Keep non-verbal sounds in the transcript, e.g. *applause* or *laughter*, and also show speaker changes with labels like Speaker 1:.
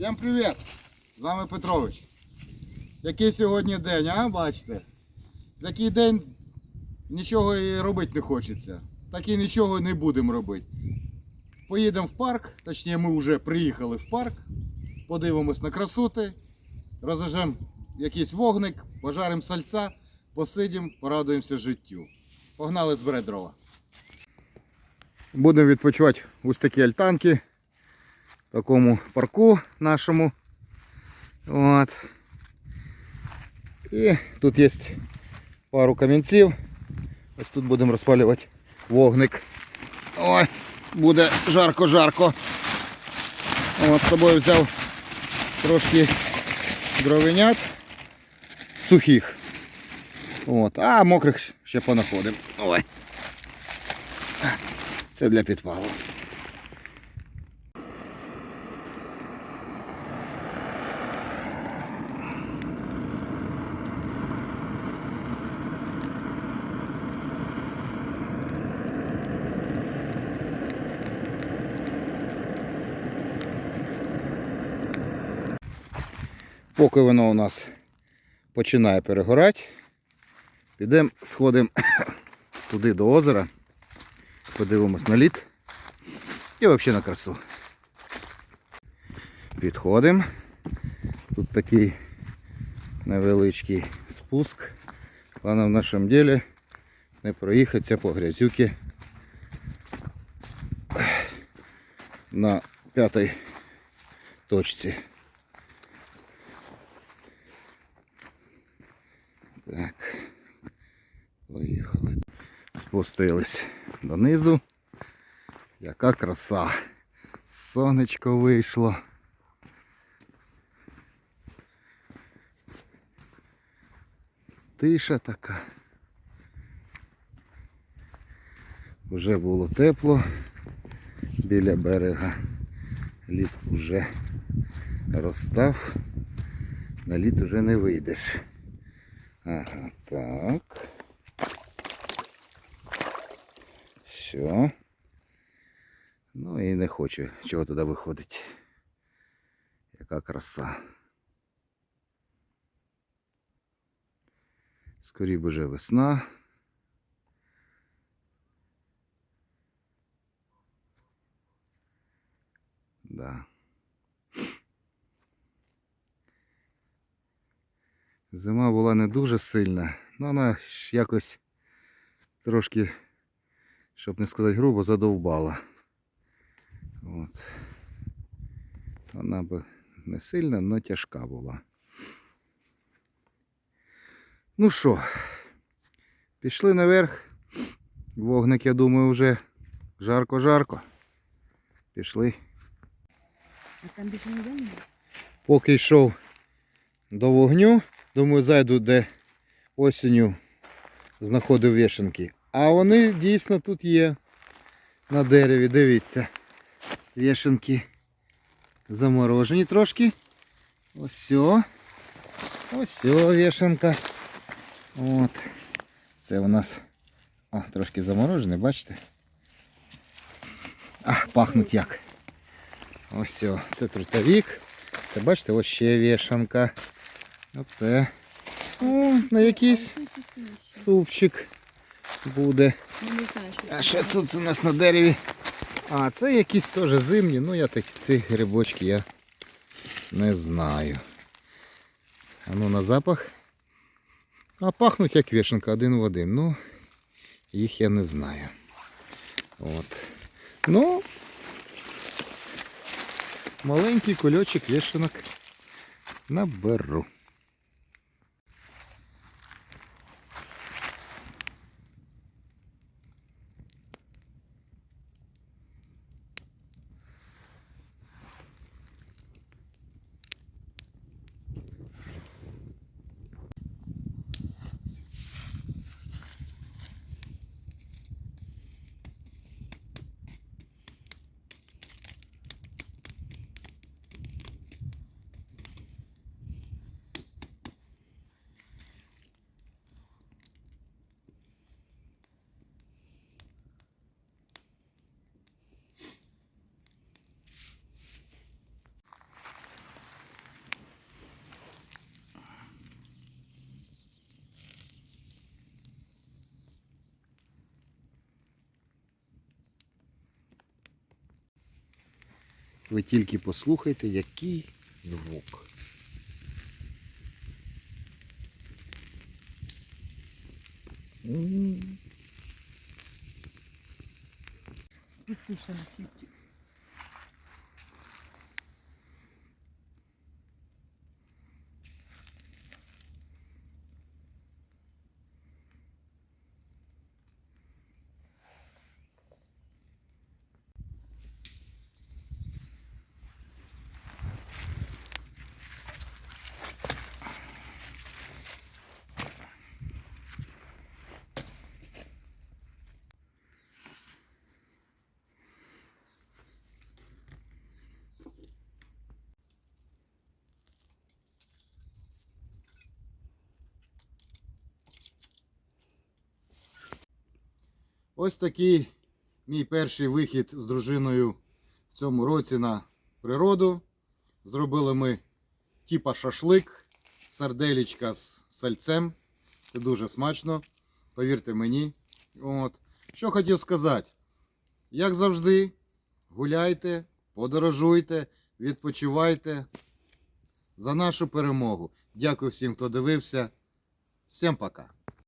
Speaker 1: Всім привіт! З вами Петрович. Який сьогодні день, а? Бачите? Такий день нічого і робити не хочеться. Так і нічого не будемо робити. Поїдемо в парк, точніше ми вже приїхали в парк, подивимось на красоти, розожжемо якийсь вогник, пожаримо сальця, посидимо, порадуємося життю. Погнали збирати дрова. Будемо відпочивати ось такі альтанки такому парку нашому. От. І тут є пару камінців. Ось тут будемо розпалювати вогник. Ой, буде жарко-жарко. От з собою взяв трошки дровенят сухих. От, а мокрих ще понаходимо. Ой. Це для підпалу. Поки воно у нас починає перегорати, підемо сходимо *coughs* туди до озера, подивимось на лід і взагалі на красу. Підходимо. Тут такий невеличкий спуск. Головне в нашому ділі не проїхатися по грязюки на п'ятій точці. Так. Поїхали. Спустились донизу. Яка краса. Сонечко вийшло. Тиша така. Вже було тепло біля берега. Лід вже розстав. На лід уже не вийдеш. Ага, так. Все. Ну і не хочу чого туди виходить. Яка краса. Скорі б уже весна. Да. Зима була не дуже сильна, але вона якось трошки, щоб не сказати грубо, задовбала. От. Вона б не сильна, але тяжка була. Ну що, пішли наверх. Вогник, я думаю, вже жарко-жарко. Пішли.
Speaker 2: А там більше ніде немає?
Speaker 1: Поки йшов до вогню, думаю, зайду, де осінню знаходив вішенки. А вони дійсно тут є на дереві, дивіться. Вішенки заморожені трошки. Ось. Ось вішенка. От. Це у нас о, трошки заморожене, бачите? А, пахнуть як. Ось це трутовік. Це бачите, ось ще вішанка. Оце. О, на якийсь супчик буде.
Speaker 2: Ну,
Speaker 1: А що тут у нас на дереві? А, це якісь теж зимні, ну я такі ці грибочки я не знаю. А ну на запах. А пахнуть як вішенка один в один. Ну, їх я не знаю. От. Ну, маленький кульочок вішенок наберу. Ви тільки послухайте, який звук.
Speaker 2: Підсушений хлібчик.
Speaker 1: Ось такий мій перший вихід з дружиною в цьому році на природу. Зробили ми типа шашлик, сарделічка з сальцем. Це дуже смачно, повірте мені. От. Що хотів сказати. Як завжди, гуляйте, подорожуйте, відпочивайте за нашу перемогу. Дякую всім, хто дивився. Всім пока.